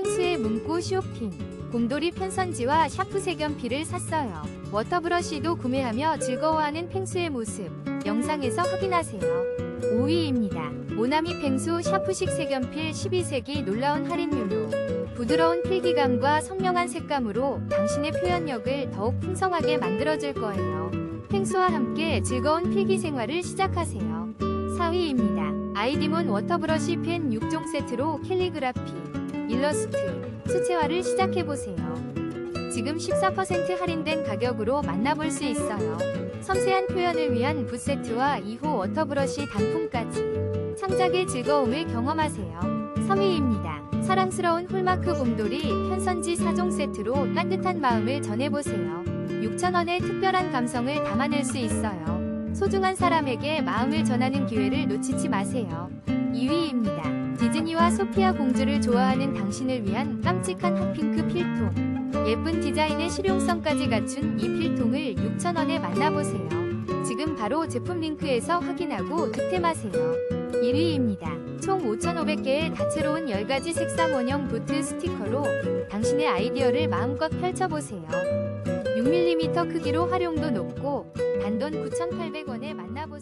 펭수의 문구 쇼핑. 곰돌이 편선지와 샤프 색연필을 샀어요. 워터브러쉬도 구매하며 즐거워하는 펭수의 모습. 영상에서 확인하세요. 5위입니다. 모나미 펭수 샤프식 색연필 12색이 놀라운 할인율로 부드러운 필기감과 선명한 색감으로 당신의 표현력을 더욱 풍성하게 만들어줄 거예요. 펭수와 함께 즐거운 필기 생활을 시작하세요. 4위입니다. 아이디몬 워터브러쉬 펜 6종 세트로 캘리그라피, 일러스트, 수채화를 시작해보세요. 지금 14% 할인된 가격으로 만나볼 수 있어요. 섬세한 표현을 위한 붓 세트와 2호 워터브러쉬 단품까지 창작의 즐거움을 경험하세요. 3위입니다. 사랑스러운 홀마크 곰돌이 편선지 4종 세트로 따뜻한 마음을 전해보세요. 6,000원의 특별한 감성을 담아낼 수 있어요. 소중한 사람에게 마음을 전하는 기회를 놓치지 마세요. 2위입니다. 디즈니와 소피아 공주를 좋아하는 당신을 위한 깜찍한 핫핑크 필통. 예쁜 디자인의 실용성까지 갖춘 이 필통을 6,000원에 만나보세요. 지금 바로 제품 링크에서 확인하고 득템하세요. 1위입니다. 총 5,500개의 다채로운 10가지 색상 원형 보트 스티커로 당신의 아이디어를 마음껏 펼쳐보세요. 6mm 크기로 활용도 높고 단돈 9,800원에 만나보세요.